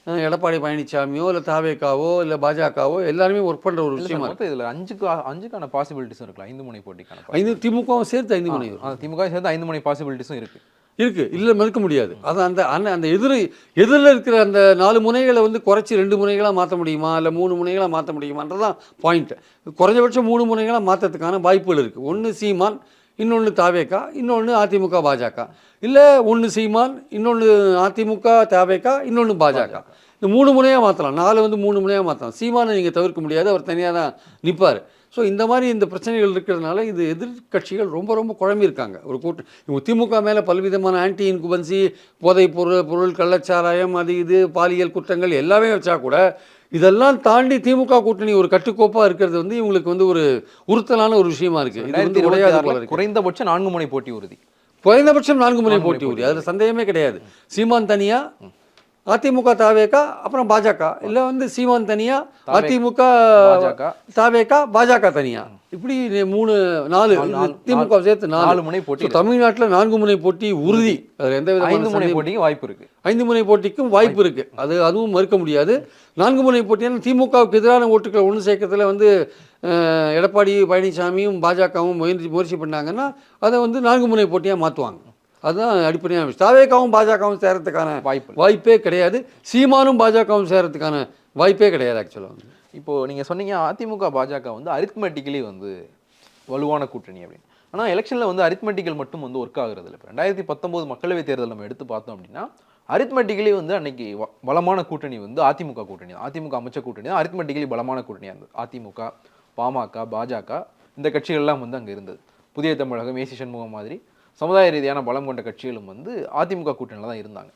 [SPEAKER 2] எடப்பாடி பழனிசாமியோ இல்லை தாவேக்காவோ இல்லை பாஜகவோ எல்லாருமே ஒர்க் பண்ணுற ஒரு விஷயமா
[SPEAKER 1] சார்,
[SPEAKER 2] இருக்கு.
[SPEAKER 1] மொத்தம் இதுல அஞ்சுக்கு அஞ்சுக்கான பாசிபிலிட்டிஸும் இருக்கலாம். ஐந்து முனை போட்டிக்கான.
[SPEAKER 2] ஐந்து திமுகவும் சேர்த்து ஐந்து
[SPEAKER 1] ஆ, திமுக சேர்ந்து ஐந்து முனை பாசிபிலிட்டிஸும் இருக்கு.
[SPEAKER 2] இருக்கு. இல்லை மறுக்க முடியாது. அது அந்த அந்த அந்த எதிர் எதிரில் இருக்கிற அந்த நாலு முனைகளை வந்து குறைச்சி ரெண்டு முனைகளாக மாற்ற முடியுமா? இல்லை மூணு முனைகளாக மாற்ற முடியுமான்றதான் பாயிண்ட் குறைஞ்சபட்சம் மூணு முனைகளாக மாற்றத்துக்கான வாய்ப்புகள் இருக்குது ஒன்று சீமான் இன்னொன்று தாவேக்கா இன்னொன்று அதிமுக பாஜக. இல்லை ஒன்று சீமான் இன்னொன்று அதிமுக தாவேக்கா இன்னொன்று பாஜக. இந்த மூணு முனையாக மாற்றலாம் நாலு வந்து மூணு முனையாக மாற்றலாம் சீமானை நீங்கள் தவிர்க்க முடியாது. அவர் தனியாக தான் நிற்பார் ஸோ இந்த மாதிரி இந்த பிரச்சனைகள் இருக்கிறதுனால இது எதிர்க்கட்சிகள் ரொம்ப ரொம்ப குழம்பி இருக்காங்க. ஒரு கூட்டு இவங்க திமுக மேலே பல்விதமான ஆன்டி இன்குபன்சி போதைப் பொருள் பொருள் கள்ளச்சாராயம் அது இது பாலியல் குற்றங்கள் எல்லாமே வச்சா கூட இதெல்லாம் தாண்டி திமுக கூட்டணி ஒரு கட்டுக்கோப்பாக இருக்கிறது வந்து இவங்களுக்கு வந்து ஒரு உறுத்தலான ஒரு விஷயமா இருக்கு. இது வந்து உடையாது போல இருக்கு.
[SPEAKER 1] குறைந்தபட்சம் நான்கு முனை போட்டி உறுதி.
[SPEAKER 2] குறைந்தபட்சம் நான்கு முனை போட்டி உறுதி. அதில் சந்தேகமே கிடையாது. சீமான் தனியா அதிமுக தாவேக்கா அப்புறம் பாஜக. இல்லை வந்து சீமான் தனியா அதிமுக தாவேக்கா பாஜக தனியா. இப்படி மூணு நாலு திமுக சேர்த்து நாலு.
[SPEAKER 1] முனை போட்டி
[SPEAKER 2] தமிழ்நாட்டுல நான்கு முனை போட்டி உறுதி. அதில் எந்த விதமான
[SPEAKER 1] ஐந்து முனை
[SPEAKER 2] சந்தேகம்
[SPEAKER 1] போட்டிக்கு வாய்ப்பு இருக்கு.
[SPEAKER 2] ஐந்து முனை போட்டிக்கும் வாய்ப்பு இருக்கு. அது அதுவும் மறுக்க முடியாது. நான்கு முனை போட்டியான திமுகவுக்கு எதிரான ஓட்டுக்களை ஒன்று சேர்க்கறதுல வந்து எடப்பாடி பழனிசாமியும் பாஜகவும் முயற்சி முயற்சி பண்ணாங்கன்னா அதை வந்து நான்கு முனை போட்டியாக மாற்றுவாங்க அதுதான் அடிப்படையான விஷயம். தாவேக்காவும் பாஜகவும் சேரத்துக்கான
[SPEAKER 1] வாய்ப்பு.
[SPEAKER 2] வாய்ப்பே கிடையாது. சீமானும் பாஜகவும் சேரத்துக்கான வாய்ப்பே கிடையாது ஆக்சுவலாக வந்து.
[SPEAKER 1] இப்போ நீங்க சொன்னீங்க அதிமுக பாஜக வந்து அரித்மெட்டிக்கலி வந்து வலுவான கூட்டணி அப்படின்னு. ஆனா எலெக்ஷன்ல வந்து அரித்மெட்டிக்கல் மட்டும் வந்து ஒர்க் ஆகுறது இல்லை. இப்போ ரெண்டாயிரத்தி பத்தொன்பது மக்களவைத் தேர்தல் நம்ம எடுத்து பார்த்தோம் அப்படின்னா அரித்மெட்டிக்கலி வந்து அன்னைக்கு பலமான கூட்டணி வந்து அதிமுக கூட்டணி. அதிமுக அமைச்ச கூட்டணி தான் அரித்மெட்டிக்கலி பலமான கூட்டணியாக இருந்தது. அதிமுக பாமக பாஜக இந்த கட்சிகள்லாம் வந்து அங்கே இருந்தது. புதிய தமிழகம் ஏசி சண்முகம் மாதிரி சமுதாய ரீதியான பலம் கொண்ட கட்சிகளும் வந்து அதிமுக கூட்டணியில் தான் இருந்தாங்க.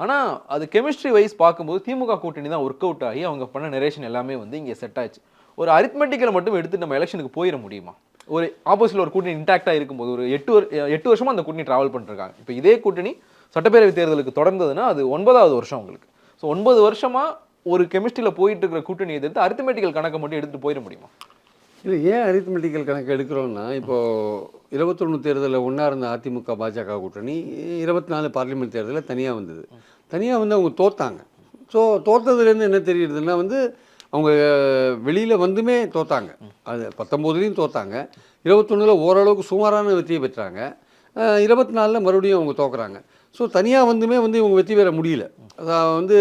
[SPEAKER 1] ஆனால் அது கெமிஸ்ட்ரி வைஸ் பார்க்கும்போது திமுக கூட்டணி தான் ஒர்க் அவுட் ஆகி அவங்க பண்ண நரேஷன் எல்லாமே வந்து இங்கே செட் ஆச்சு. ஒரு அரித்மெட்டிக்கலை மட்டும் எடுத்து நம்ம எலெக்ஷனுக்கு போயிட முடியுமா? ஒரு ஆப்போசிட்டில் ஒரு கூட்டணி இன்டாக்டாக இருக்கும்போது ஒரு எட்டு வரு- எட்டு வருஷமாக அந்த கூட்டணி ட்ராவல் பண்ணிருக்காங்க இப்போ இதே கூட்டணி சட்டப்பேரவை தேர்தலுக்கு தொடர்ந்ததுன்னா அது ஒன்பதாவது வருஷம் உங்களுக்கு ஸோ ஒன்பது வருஷமாக ஒரு கெமிஸ்ட்ரியில் போயிட்டு இருக்கிற கூட்டணி எதிர்த்து அரித்மெட்டிக்கல் கணக்கை மட்டும் எடுத்துட்டு போயிட முடியுமா?
[SPEAKER 2] இல்லை ஏன் அரித்மெட்டிக்கல் கணக்கு எடுக்கிறோன்னா இப்போது இருபத்தொன்று தேர்தலில் ஒன்றா இருந்த அதிமுக பாஜக கூட்டணி இருபத்தி நாலு பார்லிமெண்ட் தேர்தலில் தனியாக வந்தது. தனியாக வந்து அவங்க தோத்தாங்க. ஸோ தோத்ததுலேருந்து என்ன தெரியுதுன்னா வந்து அவங்க வெளியில் வந்துமே தோத்தாங்க. அது பத்தொம்போதுலேயும் தோத்தாங்க. இருபத்தொன்னில் ஓரளவுக்கு சுமாரான வெற்றியை பெற்றாங்க. இருபத்தி நாலில் மறுபடியும் அவங்க தோக்குறாங்க. ஸோ தனியாக வந்துமே வந்து இவங்க வெற்றி பெற முடியல. அதான் வந்து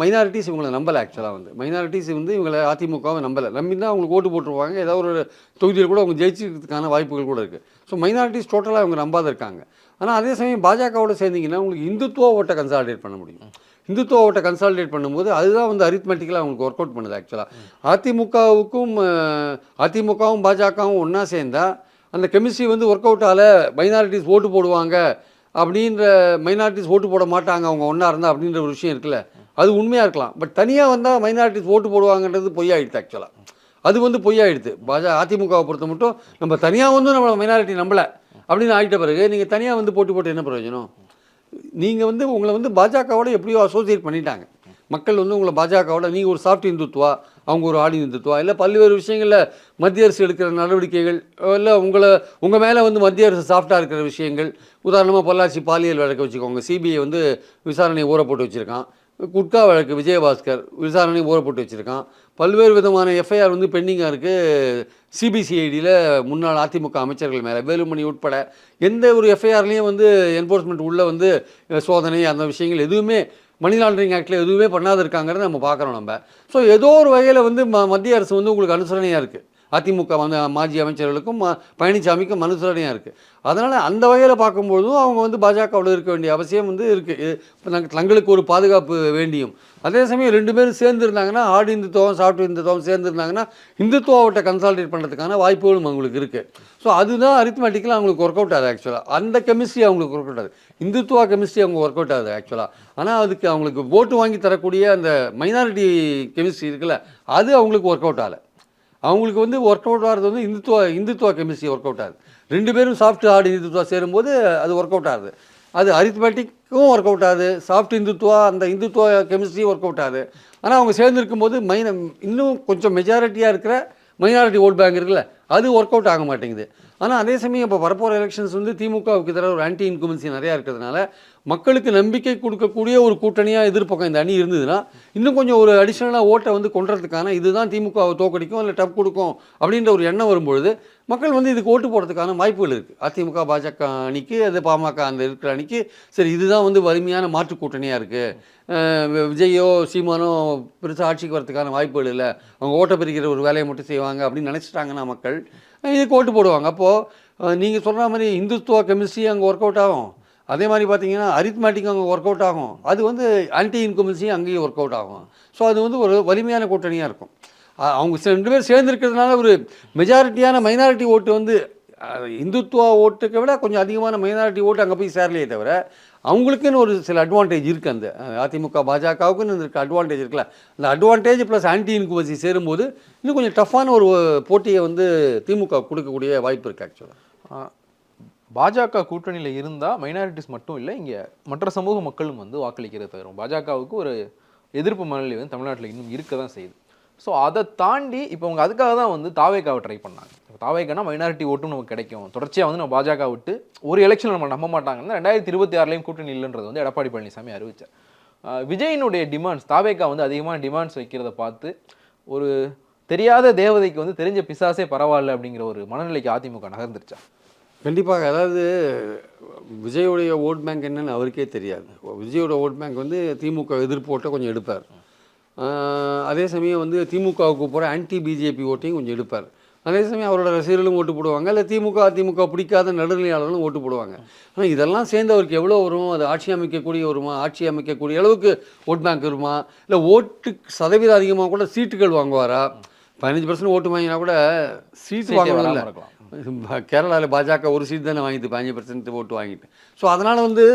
[SPEAKER 2] மைனாரிட்டிஸ் இவங்களை நம்பலை ஆக்சுவலாக வந்து. மைனாரிட்டிஸ் வந்து இவங்களை அதிமுகவை நம்பலை. நம்பினா அவங்களுக்கு ஓட்டு போட்டுருவாங்க. ஏதாவது ஒரு தொகுதியில் கூட அவங்க ஜெயிச்சிருக்கிறதுக்கான வாய்ப்புகள் கூட இருக்குது ஸோ மைனாரிட்டிஸ் டோட்டலாக அவங்க நம்பாத இருக்காங்க. ஆனால் அதே சமயம் பாஜகவோட சேர்ந்தீங்கன்னா உங்களுக்கு இந்துத்துவ ஓட்டை கன்சாலிடேட் பண்ண முடியும். இந்துத்துவ ஓட்டை கன்சாலிடேட் பண்ணும்போது அதுதான் வந்து அரித்மெட்டிக்கலாக அவங்களுக்கு ஒர்க் அவுட் பண்ணுது ஆக்சுவலாக அதிமுகவுக்கும் அதிமுகவும் பாஜகவும் ஒன்றா சேர்ந்தா அந்த கெமிஸ்ட்ரி வந்து ஒர்க் அவுட்டால் மைனாரிட்டிஸ் ஓட்டு போடுவாங்க. அப்படின்ற மைனாரிட்டிஸ் ஓட்டு போட மாட்டாங்க அவங்க ஒன்றா இருந்தால் அப்படின்ற ஒரு விஷயம் இருக்குல்ல. அது உண்மையாக இருக்கலாம். பட் தனியாக வந்தால் மைனாரிட்டிஸ் ஓட்டு போடுவாங்கன்றது பொய்யாயிடுது ஆக்சுவலாக அது வந்து பொய்யாயிடுது. பாஜக அதிமுகவை பொறுத்த மட்டும் நம்ம தனியாக வந்து நம்ம மைனாரிட்டி நம்பலை அப்படின்னு ஆகிட்ட பிறகு நீங்கள் தனியாக வந்து போட்டு போட்டு என்ன பிரயோஜனம்? நீங்கள் வந்து உங்களை வந்து பாஜகவோட எப்படியோ அசோசியேட் பண்ணிட்டாங்க. மக்கள் வந்து உங்களை பாஜகவோட நீங்கள் ஒரு சாஃப்ட் இந்துத்துவா அவங்க ஒரு ஆடி இந்துத்துவா? இல்லை பல்வேறு விஷயங்களில் மத்திய அரசு எடுக்கிற நடவடிக்கைகள் இல்லை உங்களை உங்கள் மேலே வந்து மத்திய அரசு சாஃப்டாக இருக்கிற விஷயங்கள். உதாரணமாக பொள்ளாச்சி பாலியல் வழக்கு வச்சுக்கோங்க. சிபிஐ வந்து விசாரணை ஊற போட்டு வச்சுருக்கான். குட்கா வழக்கு விஜயபாஸ்கர் விசாரணை ஊற போட்டு வச்சுருக்கான். பல்வேறு விதமான எஃப்ஐஆர் வந்து பெண்டிங்காக இருக்குது சிபிசிஐடியில் முன்னாள் அதிமுக அமைச்சர்கள் மேலே. வேலுமணி உட்பட எந்த ஒரு எஃப்ஐஆர்லேயும் வந்து என்போர்ஸ்மெண்ட் உள்ளே வந்து சோதனை அந்த விஷயங்கள் எதுவுமே மணி லாண்டரிங் ஆக்டில் எதுவுமே பண்ணாத இருக்காங்கிறத நம்ம பார்க்குறோம் நம்ம. ஸோ ஏதோ ஒரு வகையில் வந்து ம மத்திய அரசு வந்து உங்களுக்கு அனுசரணையாக இருக்குது அதிமுக வந்து மாஜி அமைச்சர்களுக்கும் ம- பழனிசாமிக்கும் அனுசரணையாக இருக்குது அதனால் அந்த வகையில் பார்க்கும்பொழுதும் அவங்க வந்து பாஜகவில் இருக்க வேண்டிய அவசியம் வந்து இருக்குது தங்களுக்கு ஒரு பாதுகாப்பு வேண்டியும். அதே சமயம் ரெண்டு பேரும் சேர்ந்து இருந்தாங்கன்னா ஆடு இந்துத்துவம் சாப்பிட்டு இந்துத்துவம் சேர்ந்து இருந்தாங்கன்னா இந்துத்துவாவட்ட கன்சால்டேட் பண்ணுறதுக்கான வாய்ப்புகளும் அவங்களுக்கு இருக்குது ஸோ அதுதான் அரித்மெட்டிக்கலாக அவங்களுக்கு ஒர்க் அவுட் ஆகுது ஆக்சுவலாக அந்த கெமிஸ்ட்ரி அவங்களுக்கு ஒர்க் அவுட் ஆகுது. இந்துத்துவா கெமிஸ்ட்ரி அவங்க ஒர்க் அவுட் ஆகுது ஆக்சுவலாக ஆனால் அதுக்கு அவங்களுக்கு ஓட்டு வாங்கி தரக்கூடிய அந்த மைனாரிட்டி கெமிஸ்ட்ரி இருக்குல்ல அது அவங்களுக்கு ஒர்க் அவுட் ஆகலை. அவங்களுக்கு வந்து ஒர்க் அவுட் ஆகிறது வந்து Hindutva Hindutva chemistry work out ஆகுது. ரெண்டு பேரும் சாஃப்ட் ஹார்டு இந்துத்துவா சேரும்போது அது ஒர்க் அவுட் ஆகுது. அது அரித்மெட்டிக்கும் ஒர்க் அவுட் ஆகுது. சாஃப்ட் இந்துத்துவா அந்த இந்துத்துவ கெமிஸ்ட்ரி ஒர்க் அவுட் ஆகுது. ஆனால் அவங்க சேர்ந்துருக்கும் போது மைன இன்னும் கொஞ்சம் மெஜாரிட்டியாக இருக்கிற மைனாரிட்டி ஓட் பேங்க் இருக்குல்ல அது ஒர்க் அவுட் ஆக மாட்டேங்குது. ஆனால் அதே சமயம் இப்போ வரப்போகிற எலெக்ஷன்ஸ் வந்து திமுகவுக்கு எதிராக ஒரு ஆன்டி இன்குமென்சி நிறையா இருக்கிறதுனால மக்களுக்கு நம்பிக்கை கொடுக்கக்கூடிய ஒரு கூட்டணியாக எதிர்ப்பக்கம் இந்த அணி இருந்ததுன்னா இன்னும் கொஞ்சம் ஒரு அடிஷ்னலாக ஓட்டை வந்து கொண்டுறதுக்கான இதுதான் திமுக தோக்கடிக்கும் இல்லை டப் கொடுக்கும் அப்படின்ற ஒரு எண்ணம் வரும்பொழுது மக்கள் வந்து இதுக்கு ஓட்டு போடுறதுக்கான வாய்ப்புகள் இருக்குது அதிமுக பாஜக அணிக்கு அது பாமக அந்த இருக்கிற அணிக்கு சரி இதுதான் வந்து வலிமையான மாற்று கூட்டணியாக இருக்குது விஜயோ சீமானோ பெருசாக ஆட்சிக்கு வரதுக்கான வாய்ப்புகள் இல்லை. அவங்க ஓட்டை பிரிக்கிற ஒரு வேலையை மட்டும் செய்வாங்க அப்படின்னு நினச்சிட்டாங்கன்னா மக்கள் இதுக்கு ஓட்டு போடுவாங்க. அப்போது நீங்கள் சொல்கிற மாதிரி இந்துத்துவ கெமிஸ்ட்ரி அங்கே ஒர்க் அவுட் ஆகும். அதே மாதிரி பார்த்தீங்கன்னா அரித்மேட்டிக் அங்கே ஒர்க் அவுட் ஆகும். அது வந்து ஆன்டி இன்கமென்சி அங்கேயும் ஒர்க் அவுட் ஆகும். ஸோ அது வந்து ஒரு வலிமையான கூட்டணியாக இருக்கும். அவங்க ரெண்டு பேர் சேர்ந்துருக்கிறதுனால ஒரு மெஜாரிட்டியான மைனாரிட்டி ஓட்டு வந்து இந்துத்துவா ஓட்டுக்கு விட கொஞ்சம் அதிகமான மைனாரிட்டி ஓட்டு அங்கே போய் சேரலையே தவிர அவங்களுக்குன்னு ஒரு சில அட்வான்டேஜ் இருக்குது அந்த அதிமுக பாஜகவுக்குன்னு இருக்க அட்வான்டேஜ் இருக்குல்ல. அந்த அட்வான்டேஜ் ப்ளஸ் ஆன்டி இன்குவசி சேரும்போது இன்னும் கொஞ்சம் டஃப்பான ஒரு போட்டியை வந்து திமுக கொடுக்கக்கூடிய வாய்ப்பு இருக்குது ஆக்சுவலாக
[SPEAKER 1] பாஜக கூட்டணியில் இருந்தால் மைனாரிட்டிஸ் மட்டும் இல்லை இங்கே மற்ற சமூக மக்களும் வந்து வாக்களிக்கிறது தவிரும். பாஜகவுக்கு ஒரு எதிர்ப்பு மனநிலை வந்து தமிழ்நாட்டில் இன்னும் இருக்க தான் செய்யுது. ஸோ அதை தாண்டி இப்போ அவங்க அதுக்காக தான் வந்து தாவேக்காவை ட்ரை பண்ணாங்க. இப்போ தாவேக்கானா மைனாரிட்டி ஓட்டும் நமக்கு கிடைக்கும். தொடர்ச்சியாக வந்து நம்ம பாஜக விட்டு ஒரு எலெக்ஷன் நம்ம நம்ப மாட்டாங்கன்னா ரெண்டாயிரத்தி இருபத்தி ஆறுலேயும் கூட்டணி இல்லைன்றது வந்து எடப்பாடி பழனிசாமி அறிவித்தார் விஜயினுடைய டிமாண்ட்ஸ் தாவேக்கா வந்து அதிகமான டிமாண்ட்ஸ் வைக்கிறத பார்த்து ஒரு தெரியாத தேவதைக்கு வந்து தெரிஞ்ச பிசாசே பரவாயில்ல அப்படிங்கிற ஒரு மனநிலைக்கு அதிமுக நகர்ந்துருச்சா?
[SPEAKER 2] கண்டிப்பாக அதாவது விஜயோடைய ஓட் பேங்க் என்னன்னு அவருக்கே தெரியாது. விஜயோட ஓட் பேங்க் வந்து திமுக எதிர்ப்பு ஓட்டை கொஞ்சம் எடுப்பார். அதே சமயம் வந்து திமுகவுக்கு போகிற ஆன்டி பிஜேபி ஓட்டையும் கொஞ்சம் எடுப்பார். அதே சமயம் அவரோட ரசிகர்களும் ஓட்டு போடுவாங்க. இல்லை திமுக அதிமுக பிடிக்காத நடுநிலையாளர்களும் ஓட்டு போடுவாங்க. ஆனால் இதெல்லாம் சேர்ந்து அவருக்கு எவ்வளோ வரும்? அது ஆட்சி அமைக்கக்கூடிய வருமா? ஆட்சி அமைக்கக்கூடிய அளவுக்கு ஓட் பேங்க் வருமா? இல்லை ஓட்டு சதவீதம் அதிகமாக கூட சீட்டுகள் வாங்குவாரா? பதினஞ்சு பர்சன்ட் ஓட்டு வாங்கினா கூட சீட்டு
[SPEAKER 1] சீட்டே
[SPEAKER 2] கேரளாவில் பாஜக ஒரு சீட் தானே வாங்கிட்டு பதினஞ்சு பர்சன்ட் ஓட்டு வாங்கிட்டு. ஸோ அதனால் வந்து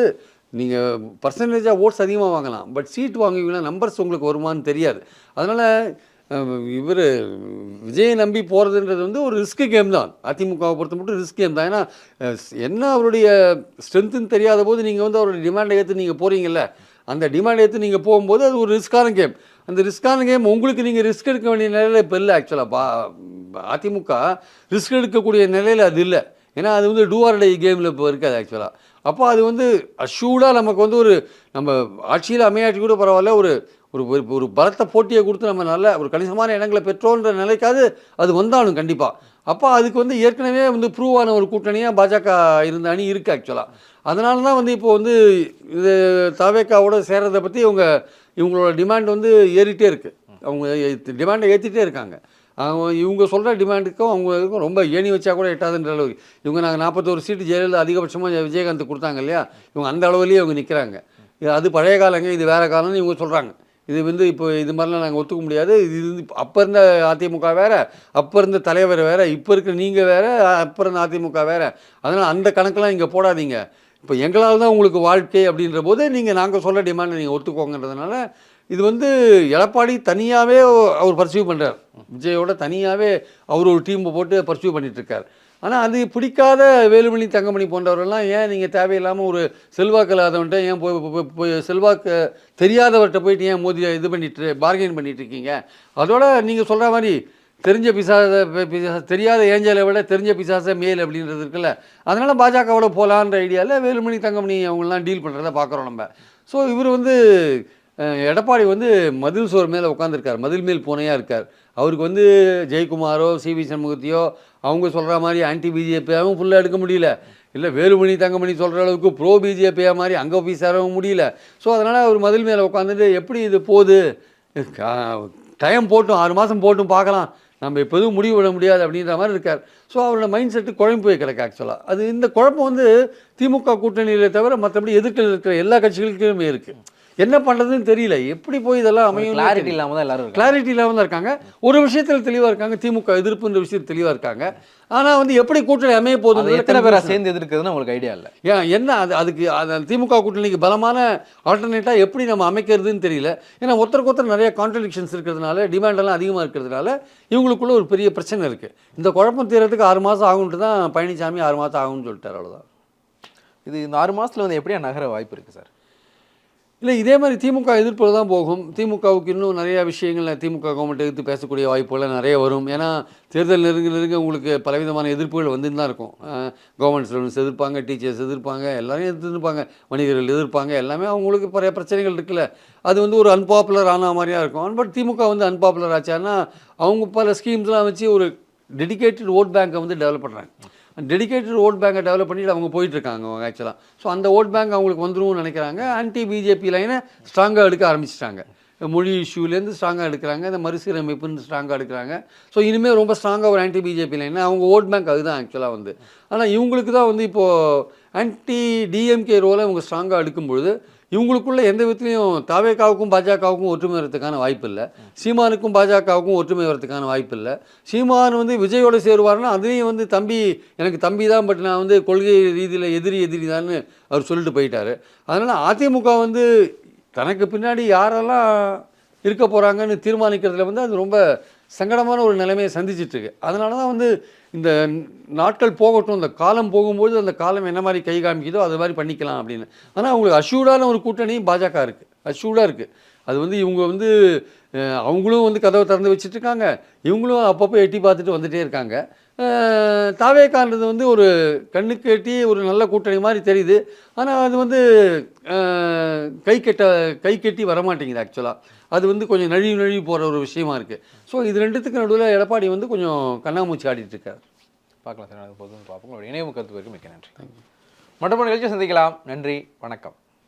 [SPEAKER 2] நீங்கள் பர்சன்டேஜாக ஓட்ஸ் அதிகமாக வாங்கலாம். பட் சீட் வாங்குவீங்கன்னா நம்பர்ஸ் உங்களுக்கு வருமான்னு தெரியாது. அதனால் இவர் விஜயை நம்பி போகிறதுன்றது வந்து ஒரு ரிஸ்க் கேம் தான். அதிமுகவை பொறுத்த மட்டும் ரிஸ்க் கேம் தான். ஏன்னா என்ன அவருடைய ஸ்ட்ரென்த்துன்னு தெரியாத போது நீங்கள் வந்து அவருடைய டிமாண்டை ஏற்று நீங்கள் போகிறீங்கல்ல அந்த டிமாண்ட் ஏற்று நீங்கள் போகும்போது அது ஒரு ரிஸ்க்கான கேம் அந்த ரிஸ்க்கான கேம் உங்களுக்கு நீங்கள் ரிஸ்க் எடுக்க வேண்டிய நிலையில் இப்போ இல்லை ஆக்சுவலாக பா அதிமுக ரிஸ்க் எடுக்கக்கூடிய நிலையில் அது இல்லை. ஏன்னா அது வந்து டூஆர்டை கேமில் இப்போ இருக்காது ஆக்சுவலாக அப்போ அது வந்து அஷ்யூர்டாக நமக்கு வந்து ஒரு நம்ம ஆட்சியில் அமையாட்சி கூட பரவாயில்ல ஒரு ஒரு ஒரு- ஒரு பலத்த போட்டியை கொடுத்து நம்ம நல்ல ஒரு கணிசமான இடங்களை பெற்றோன்ற நிலைக்காது அது வந்தாலும் கண்டிப்பாக அப்போ அதுக்கு வந்து ஏற்கனவே வந்து ப்ரூவ் ஆன ஒரு கூட்டணியாக பாஜக இருந்த அணி இருக்குது ஆக்சுவலாக அதனால தான் வந்து இப்போ வந்து இது தாவேக்காவோட சேர்றதை பற்றி இவங்க இவங்களோட டிமாண்ட் வந்து ஏறிட்டே இருக்குது அவங்க டிமாண்டை ஏற்றிட்டே இருக்காங்க. அவங்க இவங்க சொல்கிற டிமாண்டுக்கும் அவங்களுக்கும் ரொம்ப ஏணி வச்சா கூட எட்டாதுன்ற அளவுக்கு. இவங்க நாங்கள் நாற்பத்தோரு சீட்டு ஜெயலலிதா அதிகபட்சமாக விஜயகாந்த் கொடுத்தாங்க இல்லையா? இவங்க அந்த அளவுலேயே இவங்க நிற்கிறாங்க அது பழைய காலங்க இது வேறு காலம்னு இவங்க சொல்கிறாங்க இது வந்து இப்போ இது மாதிரிலாம் நாங்கள் ஒத்துக்க முடியாது. இது வந்து அப்போ இருந்த அதிமுக வேறு அப்போ இருந்த தலைவர் வேறு இப்போ இருக்கிற நீங்கள் வேறு அப்போ இருந்த அதிமுக வேறு. அதனால் அந்த கணக்கெலாம் இங்கே போடாதீங்க. இப்போ எங்களால் தான் உங்களுக்கு வாழ்க்கை அப்படின்ற போது நீங்கள் நாங்கள் சொல்ல டிமாண்டை நீங்கள் ஒத்துக்கோங்கன்றதுனால இது வந்து எடப்பாடி தனியாகவே அவர் பர்சியூ பண்ணுறார் விஜயோட தனியாகவே அவர் ஒரு டீம் போட்டு பர்சியூ பண்ணிகிட்ருக்கார் இருக்கார். ஆனால் அது பிடிக்காத வேலுமணி தங்கமணி போன்றவரெல்லாம் ஏன் நீங்கள் தேவையில்லாமல் ஒரு செல்வாக்கு இல்லாதவன்ட்ட ஏன் போய் போய்- செல்வாக்கு தெரியாதவர்கிட்ட போயிட்டு ஏன் மோதி இது பண்ணிட்டு பார்கெயின் பண்ணிட்டு இருக்கீங்க? அதோட நீங்கள் சொல்கிற மாதிரி தெரிஞ்ச பிசாச பிசாச தெரியாத ஏஞ்சலை விட தெரிஞ்ச பிசாச மேல் அப்படின்றது இருக்குல்ல. அதனால் பாஜகவோட போகலான்ற ஐடியாவில் வேலுமணி தங்கமணி அவங்களாம் டீல் பண்ணுறத பார்க்குறோம் நம்ம. ஸோ இவர் வந்து எடப்பாடி வந்து மதில் சோறு மேலே உட்காந்துருக்கார் மதில் மேல் பூனையாக இருக்கார். அவருக்கு வந்து ஜெயக்குமாரோ சி வி சண்முகத்தையோ அவங்க சொல்கிற மாதிரி ஆன்டி பிஜேபியாகவும் ஃபுல்லாக எடுக்க முடியல. இல்லை வேலுமணி தங்கமணி சொல்கிற அளவுக்கு ப்ரோ பிஜேபியாக மாதிரி அங்கே போய் முடியல. ஸோ அதனால் அவர் மதில் மேலே உட்காந்துட்டு எப்படி இது போகுது? டைம் போட்டும் ஆறு மாதம் போட்டும் பார்க்கலாம் நம்ம எப்போதும் முடிவு விட முடியாது அப்படின்ற மாதிரி இருக்கார். ஸோ அவரோட மைண்ட் செட்டு குழம்பு போய் ஆக்சுவலாக அது இந்த குழப்பம் வந்து திமுக கூட்டணியிலே தவிர மற்றபடி எதிர்த்து இருக்கிற எல்லா கட்சிகளுக்குமே இருக்குது என்ன பண்ணுறதுன்னு தெரியல. எப்படி போய் இதெல்லாம் அமையும்
[SPEAKER 1] கிளாரிட்டி இல்லாம தான் எல்லாரும்
[SPEAKER 2] கிளாரிட்டி இல்லாமல் தான் இருக்காங்க. ஒரு விஷயத்தில் தெளிவாக இருக்காங்க. திமுக எதிர்ப்புன்ற விஷயத்தில் தெளிவாக இருக்காங்க. ஆனால் வந்து எப்படி கூட்டணி அமைய போகுது
[SPEAKER 1] எத்தனை பேரா சேர்ந்து எதிர்க்கிறதுன்னு உங்களுக்கு ஐடியா இல்லை.
[SPEAKER 2] ஏன் என்ன அது அதுக்கு அது திமுக கூட்டணிக்கு பலமான ஆல்டர்னேட்டாக எப்படி நம்ம அமைக்கிறதுன்னு தெரியல. ஏன்னா ஒருத்தருக்கு ஒருத்தர் நிறைய கான்ட்ரடிக்ஷன்ஸ் இருக்கிறதுனால டிமாண்ட் எல்லாம் அதிகமாக இருக்கிறதுனால இவங்களுக்குள்ள ஒரு பெரிய பிரச்சனை இருக்குது இந்த குழப்பம் தீரத்துக்கு ஆறு மாதம் ஆகும்ட்டு தான் பழனிசாமி ஆறு மாதம் ஆகும்னு சொல்லிட்டார் அவ்வளோதான்
[SPEAKER 1] இது இந்த ஆறு மாசத்துல வந்து எப்படியா நகர வாய்ப்பு இருக்கு சார்?
[SPEAKER 2] இல்லை இதே மாதிரி திமுக எதிர்ப்பில் தான் போகும். திமுகவுக்கு இன்னும் நிறையா விஷயங்கள் திமுக கவர்மெண்ட் எதிர்த்து பேசக்கூடிய வாய்ப்புகள்லாம் நிறைய வரும். ஏன்னா தேர்தல் நெருங்க நெருங்க உங்களுக்கு பலவிதமான எதிர்ப்புகள் வந்துன்னு தான் இருக்கும். கவர்மெண்ட் ஸ்டூடெண்ட்ஸ் எதிர்ப்பாங்க டீச்சர்ஸ் எதிர்ப்பாங்க எல்லாரையும் எதிர்ப்பாங்க வணிகர்கள் எதிர்ப்பாங்க. எல்லாமே அவங்களுக்கு நிறைய பிரச்சனைகள் இருக்குல்ல. அது வந்து ஒரு அன்பாப்புலர் ஆன மாதிரியா இருக்கும். பட் திமுக வந்து அன்பாப்புலர் ஆச்சான்னா அவங்க பல ஸ்கீம்ஸ்லாம் வச்சு ஒரு டெடிகேட்டட் ஓட் பேங்க்கை வந்து டெவலப் பண்ணுறாங்க டெடிக்கேட்டட் ஓட் பேங்கை டெவலப் பண்ணிட்டு அவங்க போயிட்டுருக்காங்க அவங்க ஆக்சுவலாக ஸோ அந்த ஓட் பேங்க் அவங்களுக்கு வந்துடும் நினைக்கிறாங்க. ஆன்டி பிஜேபி லைனை ஸ்ட்ராங்காக எடுக்க ஆரம்பிச்சிட்டாங்க. மொழி இஷ்யூலேருந்து ஸ்ட்ராங்காக எடுக்கிறாங்க. இந்த மறுசீரமைப்புன்னு ஸ்ட்ராங்காக எடுக்கிறாங்க. ஸோ இனிமேல் ரொம்ப ஸ்ட்ராங்காக ஒரு ஆன்டி பிஜேபி லைன் அவங்க ஓட் பேங்க் அதுதான் ஆக்சுவலாக வந்து. ஆனால் இவங்களுக்கு தான் வந்து இப்போது ஆன்டி டிஎம்கே ரோலை இவங்க ஸ்ட்ராங்காக எடுக்கும்பொழுது இவங்களுக்குள்ள எந்த விதத்துலையும் தாவேக்காவுக்கும் பாஜகவுக்கும் ஒற்றுமை வரதுக்கான வாய்ப்பு இல்லை சீமானுக்கும் பாஜகவுக்கும் ஒற்றுமை வரதுக்கான வாய்ப்பு இல்லை சீமான் வந்து விஜயோடு சேருவார்னா அதுலேயும் வந்து தம்பி எனக்கு தம்பி தான் பட் நான் வந்து கொள்கை ரீதியில் எதிரி எதிரி தான்னு அவர் சொல்லிட்டு போயிட்டார். அதனால் அதிமுக வந்து தனக்கு பின்னாடி யாரெல்லாம் இருக்க போகிறாங்கன்னு தீர்மானிக்கிறதுல வந்து அது ரொம்ப சங்கடமான ஒரு நிலைமையை சந்திச்சிட்ருக்கு அதனால தான் வந்து இந்த நாட்கள் போகட்டும் இந்த காலம் போகும்போது அந்த காலம் என்ன மாதிரி கை காமிக்குதோ அது மாதிரி பண்ணிக்கலாம் அப்படின்னு. ஆனால் அவங்களுக்கு அஷ்யூர்டான ஒரு கூட்டணி பாஜக இருக்குது அஷ்யூர்டாக இருக்குது அது வந்து இவங்க வந்து அவங்களும் வந்து கதவை திறந்து வச்சுட்டு இருக்காங்க. இவங்களும் அப்பப்போ எட்டி பார்த்துட்டு வந்துகிட்டே இருக்காங்க. தாவேக்கான்றது வந்து ஒரு கண்ணுக்கு எட்டி ஒரு நல்ல கூட்டணி மாதிரி தெரியுது. ஆனால் அது வந்து கை கெட்ட கை கெட்டி வரமாட்டேங்குது ஆக்சுவலாக அது வந்து கொஞ்சம் நழுவி நழுவி போகிற ஒரு விஷயமா இருக்குது ஸோ இது ரெண்டுத்துக்கு நடுவில் எடப்பாடி வந்து கொஞ்சம் கண்ணாமூச்சி ஆடிட்டு இருக்காரு
[SPEAKER 1] பார்க்கலாம் சார் அது போதும் பார்ப்போம். உங்களுடைய இணைய கருத்து மிக்க நன்றி. மற்றபடி நிகழ்ச்சி சந்திக்கலாம். நன்றி வணக்கம்.